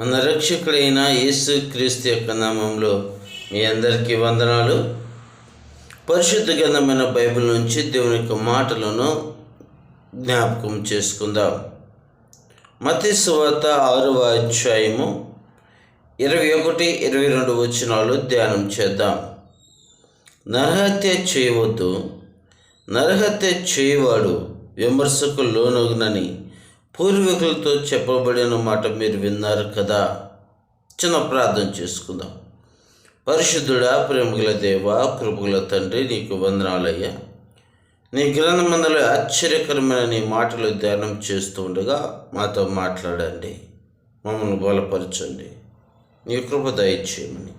మన రక్షకుడైన యేసు క్రీస్తు యొక్క నామంలో మీ అందరికీ వందనాలు. పరిశుద్ధ గ్రంథమైన బైబిల్ నుంచి దేవుని యొక్క మాటలను జ్ఞాపకం చేసుకుందాం. మతి సువార్త ఆరవ అధ్యాయము ఇరవై ఒకటి ఇరవై రెండు వచనాలు ధ్యానం చేద్దాం. నరహత్య చేయవద్దు. నరహత్య చేయవాడు విమర్శకు లోనగునని పూర్వీకులతో చెప్పబడిన మాట మీరు విన్నారు కదా? చిన్న ప్రార్థన చేసుకుందాం. పరిశుద్ధుడా ప్రేమగల దేవ కృపగల తండ్రి నీకు వందనాలయ్యా. నీ గ్రంథమందలో ఆశ్చర్యకరమైన నీ మాటలు ధ్యానం చేస్తూ ఉండగా మాతో మాట్లాడండి. మమ్మల్ని బలపరచండి. నీ కృప దయచేయమని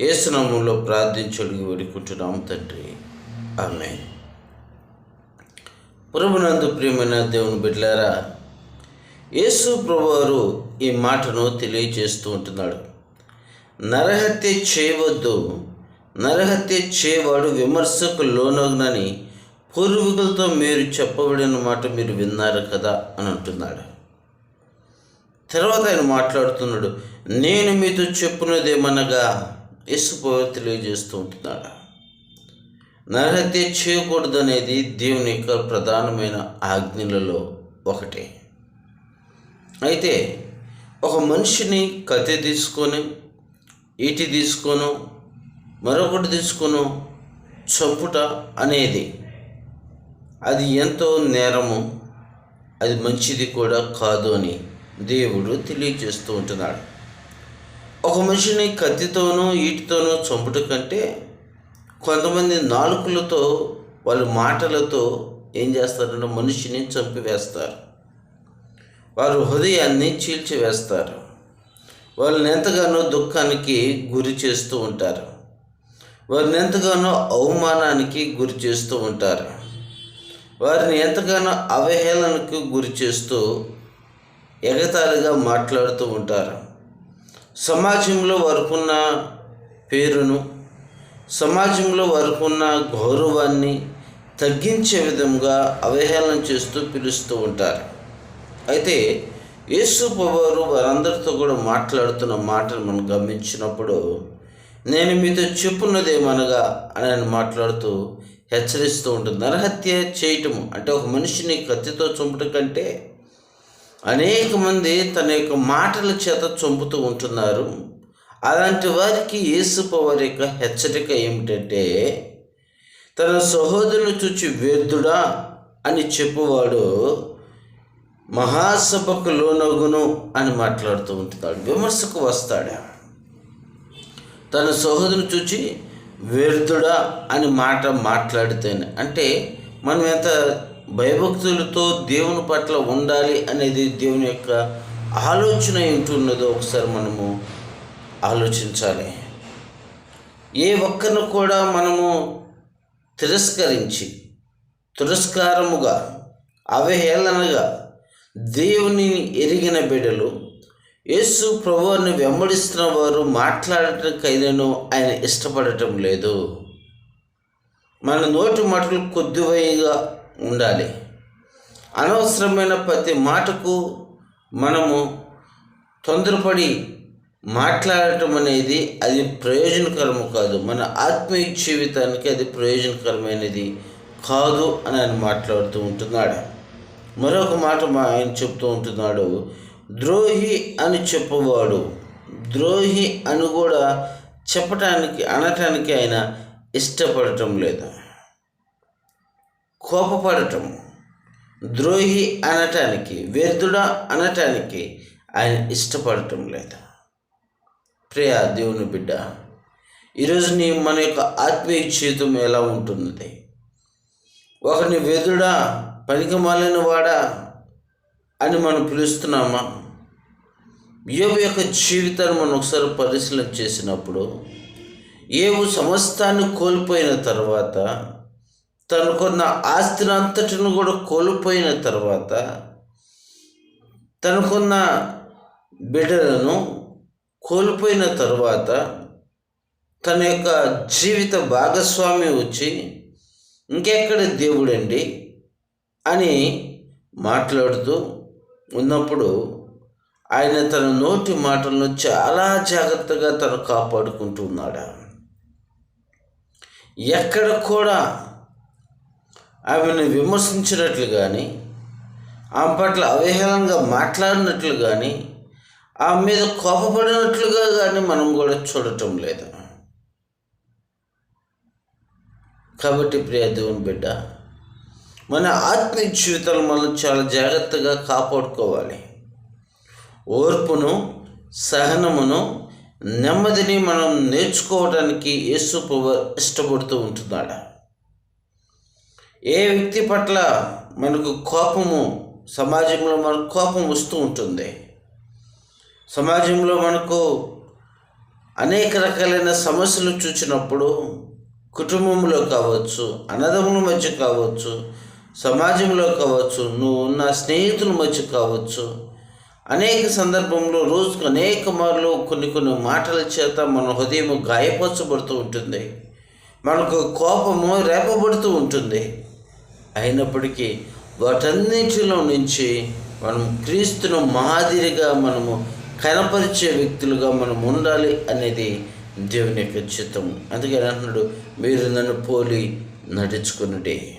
ఏసునామంలో ప్రార్థించడికి వేడుకుంటున్నాం తండ్రి. ఆమె ప్రభునందు ప్రియమైన దేవుని బిడ్డారా యేసు ప్రభువారు ఈ మాటను తెలియజేస్తూ ఉంటున్నాడు. నరహత్య చేయవద్దు. నరహత్య చేయవాడు విమర్శకు లోనగునని పూర్వీకులతో మీరు చెప్పబడిన మాట మీరు విన్నారు కదా అని అంటున్నాడు. తర్వాత ఆయన మాట్లాడుతున్నాడు. నేను మీతో చెప్పున్నదేమనగా ఏమనగా ప్రభువు తెలియజేస్తూ ఉంటున్నాడు. నరహత్య చేయకూడదు అనేది దేవుని యొక్క ప్రధానమైన ఆజ్ఞలలో ఒకటే. అయితే ఒక మనిషిని కత్తి తీసుకొని ఈటి తీసుకొను మరొకటి తీసుకొను చంపుట అనేది అది ఎంతో నేరము అది మంచిది కూడా కాదు అని దేవుడు తెలియజేస్తూ ఉంటున్నాడు. ఒక మనిషిని కత్తితోనూ ఈటితోనూ చంపుట కంటే కొంతమంది నాలుకలతో వాళ్ళ మాటలతో ఏం చేస్తారంటే మనిషిని చంపివేస్తారు. వారు హృదయాన్ని చీల్చివేస్తారు. వాళ్ళని ఎంతగానో దుఃఖానికి గురి చేస్తూ ఉంటారు. వారిని ఎంతగానో అవమానానికి గురి చేస్తూ ఉంటారు. వారిని ఎంతగానో అవహేళనకు గురి చేస్తూ ఎగతాళిగా మాట్లాడుతూ ఉంటారు. సమాజంలో వరకున్న పేరును సమాజంలో వరకున్న గౌరవాన్ని తగ్గించే విధంగా అవహేళన చేస్తూ పిలుస్తూ ఉంటారు. అయితే యేసు పవారు వారందరితో కూడా మాట్లాడుతున్న మాటలు మనం గమనించినప్పుడు నేను మీతో చెప్పున్నదేమనగా అని ఆయన మాట్లాడుతూ హెచ్చరిస్తూ ఉంటుంది. నరహత్య చేయటము అంటే ఒక మనిషిని కత్తితో చంపడం కంటే అనేక మంది తన యొక్క మాటల చేత చంపుతూ ఉంటున్నారు. అలాంటి వారికి యేసుపవారి యొక్క హెచ్చరిక ఏమిటంటే తన సహోదరుని చూచి వేద్దుడా అని చెప్పువాడు మహాసభకు లోనగును అని మాట్లాడుతూ ఉంటున్నాడు విమర్శకు వస్తాడు. తన సహోదరుని చూచి వ్యర్థుడా అని మాట మాట్లాడితేనే. అంటే మనం ఎంత భయభక్తులతో దేవుని పట్ల ఉండాలి అనేది దేవుని యొక్క ఆలోచన ఏంటున్నదో ఒకసారి మనము ఆలోచించాలి. ఏ ఒక్కరిని కూడా మనము తిరస్కరించి తిరస్కారముగా అవహేళనగా దేవుని ఎరిగిన బిడ్డలు యేసు ప్రభువుని వెంబడిస్తున్న వారు మాట్లాడటానికైనాను ఆయన ఇష్టపడటం లేదు. మన నోటి మాటలు కొద్దివైగా ఉండాలి. అనవసరమైన ప్రతి మాటకు మనము తొందరపడి మాట్లాడటం అనేది అది ప్రయోజనకరము కాదు. మన ఆత్మీయ జీవితానికి అది ప్రయోజనకరమైనది కాదు అని ఆయన మాట్లాడుతూ ఉంటున్నాడు. మరొక మాట మా ఆయన చెప్తూ ఉంటున్నాడు. ద్రోహి అని చెప్పవాడు. ద్రోహి అని కూడా చెప్పటానికి అనటానికి ఆయన ఇష్టపడటం లేదు. కోపపడటం. ద్రోహి అనటానికి వ్యర్థుడా అనటానికి ఆయన ఇష్టపడటం లేదు. ప్రియా దేవుని బిడ్డ ఈరోజు నీ మన యొక్క ఆత్మీయ జీవితం ఎలా ఉంటున్నది? ఒకరిని వెదుడా పనికి మాలిన వాడా అని మనం పిలుస్తున్నామా? యోగు యొక్క జీవితాన్ని మనం ఒకసారి పరిశీలన చేసినప్పుడు ఏవు సమస్తాన్ని కోల్పోయిన తర్వాత తనకున్న ఆస్తిని అంతటిని కూడా కోల్పోయిన తర్వాత తనకున్న బిడ్డలను కోల్పోయిన తర్వాత తన యొక్క జీవిత భాగస్వామి వచ్చి ఇంకెక్కడ దేవుడండి? అని మాట్లాడుతూ ఉన్నప్పుడు ఆయన తన నోటి మాటలను చాలా జాగ్రత్తగా తను కాపాడుకుంటూ ఉన్నాడు. ఎక్కడ కూడా ఆమెను విమర్శించినట్లు కానీ ఆమె పట్ల అవహేళనగా మాట్లాడినట్లు కానీ ఆమె మీద కోపపడినట్లుగా కానీ మనం కూడా చూడటం లేదు. కాబట్టి ప్రియ దేవుని బిడ్డ మన ఆత్మీయ జీవితాలు మనం చాలా జాగ్రత్తగా కాపాడుకోవాలి. ఓర్పును సహనమును నెమ్మదిని మనం నేర్చుకోవడానికి యేసు ఇష్టపడుతూ ఉంటున్నాడు. ఏ వ్యక్తి పట్ల మనకు కోపము సమాజంలో మనకు కోపం వస్తూ ఉంటుంది. సమాజంలో మనకు అనేక రకాలైన సమస్యలు చూసినప్పుడు కుటుంబంలో కావచ్చు అన్నదమ్ముల మధ్య కావచ్చు సమాజంలో కావచ్చు నువ్వు ఉన్న స్నేహితుల మధ్య కావచ్చు అనేక సందర్భంలో రోజుకు అనేక మార్లు కొన్ని కొన్ని మాటల చేత మన హృదయం గాయపరచబడుతూ ఉంటుంది. మనకు కోపము రేపబడుతూ ఉంటుంది. అయినప్పటికీ వాటన్నిటిలో నుంచి మనం క్రీస్తును మాదిరిగా మనము కనపరిచే వ్యక్తులుగా మనం ఉండాలి అనేది దేవుని యొక్క చిత్తం. అందుకని అంటున్నాడు మీరు నన్ను పోలి నడుచుకున్నడే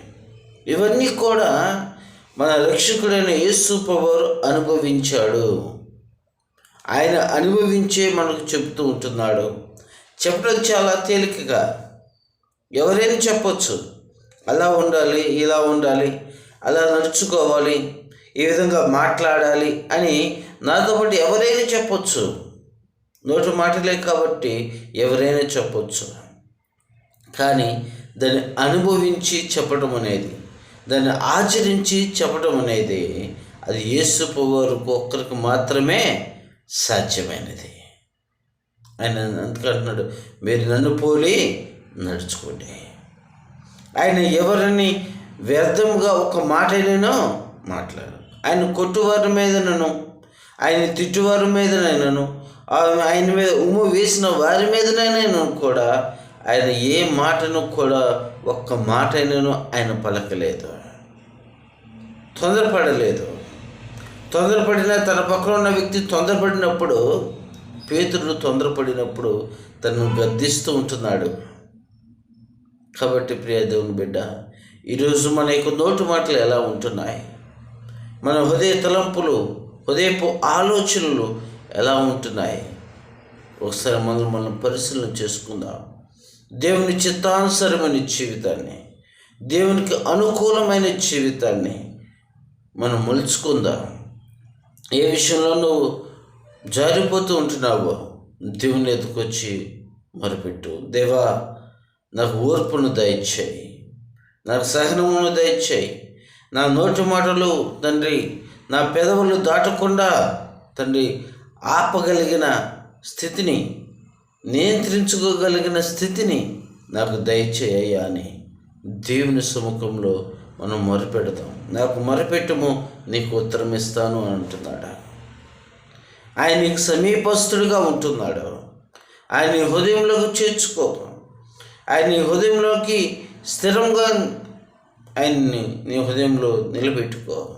ఇవన్నీ కూడా మన రక్షకుడైన యేసు పవర్ అనుభవించాడు. ఆయన అనుభవించే మనకు చెప్తూ ఉంటున్నాడు. చెప్పడం చాలా తేలికగా. ఎవరైనా చెప్పొచ్చు. అలా ఉండాలి ఇలా ఉండాలి అలా నడుచుకోవాలి ఈ విధంగా మాట్లాడాలి అని నాతో పాటు ఎవరైనా చెప్పొచ్చు. నోటి మాటలే కాబట్టి ఎవరైనా చెప్పొచ్చు. కానీ దాన్ని అనుభవించి చెప్పడం అనేది దాన్ని ఆచరించి చెప్పడం అనేది అది యేసు వారికి ఒక్కరికి మాత్రమే సాధ్యమైనది. ఆయన అందుకంటున్నాడు మీరు నన్ను పోలి నడుచుకోండి. ఆయన ఎవరిని వ్యర్థంగా ఒక మాట నేను మాట్లాడు ఆయన కొట్టువారి మీద నన్ను ఆయన తిట్టువారి మీద మీదనైనాను ఆయన మీద ఉమ్ము వేసిన వారి మీదనైనా కూడా ఆయన ఏ మాటను కూడా ఒక్క మాట అయినను ఆయన పలకలేదు. తొందరపడలేదు. తొందరపడిన తన పక్కన ఉన్న వ్యక్తి తొందరపడినప్పుడు పేతుడు తొందరపడినప్పుడు తను గద్దిస్తూ ఉంటున్నాడు. కాబట్టి ప్రియ దేవుని బిడ్డ ఈరోజు మన యొక్క నోటు మాటలు ఎలా ఉంటున్నాయి? మన హృదయ తలంపులు హృదయపు ఆలోచనలు ఎలా ఉంటున్నాయి? ఒకసారి మనం మనం పరిశీలన చేసుకుందాం. దేవుని చిత్తానుసరమైన జీవితాన్ని దేవునికి అనుకూలమైన జీవితాన్ని మనం మలుచుకుందాం. ఏ విషయంలో నువ్వు జారిపోతూ ఉంటున్నావో దేవుని ఎదుకొచ్చి మొరపెట్టు. దేవా నాకు ఓర్పును దయచేయి. నాకు సహనమును దయచేయి. నా నోటి మాటలు తండ్రి నా పెదవులు దాటకుండా తండ్రి ఆపగలిగిన స్థితిని నియంత్రించుకోగలిగిన స్థితిని నాకు దయచేయ్యా అని దేవుని సముఖంలో మనం మొరపెడతాం. నాకు మొరపెట్టము నీకు ఉత్తరం ఇస్తాను అని అంటున్నాడు? ఆయన నీకు సమీపస్తుడిగా ఉంటున్నాడు. ఆయన హృదయంలోకి చేర్చుకో. ఆయన నీ హృదయంలోకి స్థిరంగా ఆయన్ని నీ హృదయంలో నిలబెట్టుకో.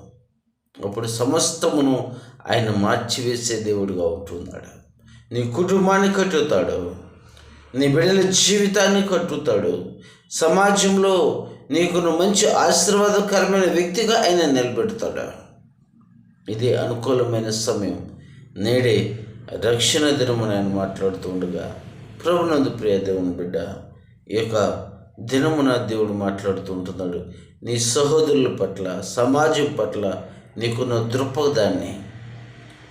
అప్పుడు సమస్తమును ఆయన మార్చివేసే దేవుడిగా ఉంటున్నాడు. నీ కుటుంబాన్ని కట్టుతాడు. నీ బిడ్డల జీవితాన్ని కట్టుతాడు. సమాజంలో నీకు మంచి ఆశీర్వాదకరమైన వ్యక్తిగా ఆయన నిలబెడతాడు. ఇది అనుకూలమైన సమయం. నేడే రక్షణ దినమున ఆయన మాట్లాడుతూ ఉండగా ప్రభునందు ప్రియ దేవుని బిడ్డ ఈ యొక్క దినమున దేవుడు మాట్లాడుతూ ఉంటున్నాడు. నీ సహోదరుల పట్ల సమాజం పట్ల నీకున్న దృక్పథాన్ని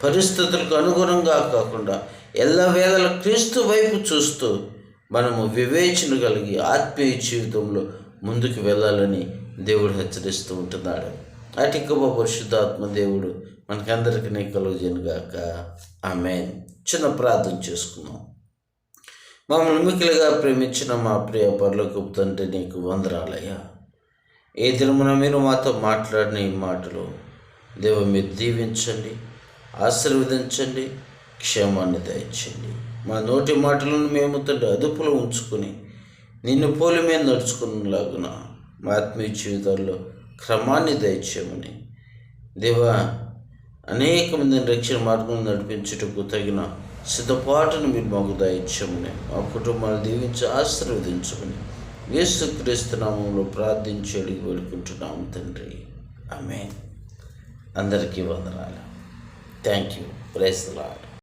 పరిస్థితులకు అనుగుణంగా కాకుండా ఎల్లవేళల క్రీస్తు వైపు చూస్తూ మనము వివేచన కలిగి ఆత్మీయ జీవితంలో ముందుకు వెళ్ళాలని దేవుడు హెచ్చరిస్తూ ఉంటున్నాడు. అటు గొప్ప పరిశుద్ధాత్మ దేవుడు మనకందరికీ కలుగుజనుగాక ఆమె చిన్న ప్రార్థన చేసుకుందాం. మమ్మల్ని మిక్కిలిగా ప్రేమించిన మా ప్రియ పర్లకు తండ్రి నీకు వందరాలయ్యా ఏ దినమున మీరు మాతో మాట్లాడిన ఈ మాటలు దేవ మీరు దీవించండి ఆశీర్వదించండి క్షేమాన్ని దయచండి మా నోటి మాటలను మేము తండ్రి అదుపులో ఉంచుకొని నిన్ను పోలి మీద నడుచుకున్నలాగున మా ఆత్మీయ జీవితాల్లో క్రమాన్ని దయచేయమని. దేవా అనేక మందిని రక్షణ మార్గం నడిపించుటకు తగిన సిద్ధపాటును మీరు మాకు దయచేయమని మా కుటుంబాన్ని దీవించి ఆశీర్వదించమని యేసుక్రీస్తునామంలో ప్రార్థించి అడిగి వేడుకుంటున్నాము తండ్రి. ఆమె అందరికీ వందనాలు. Thank you price lord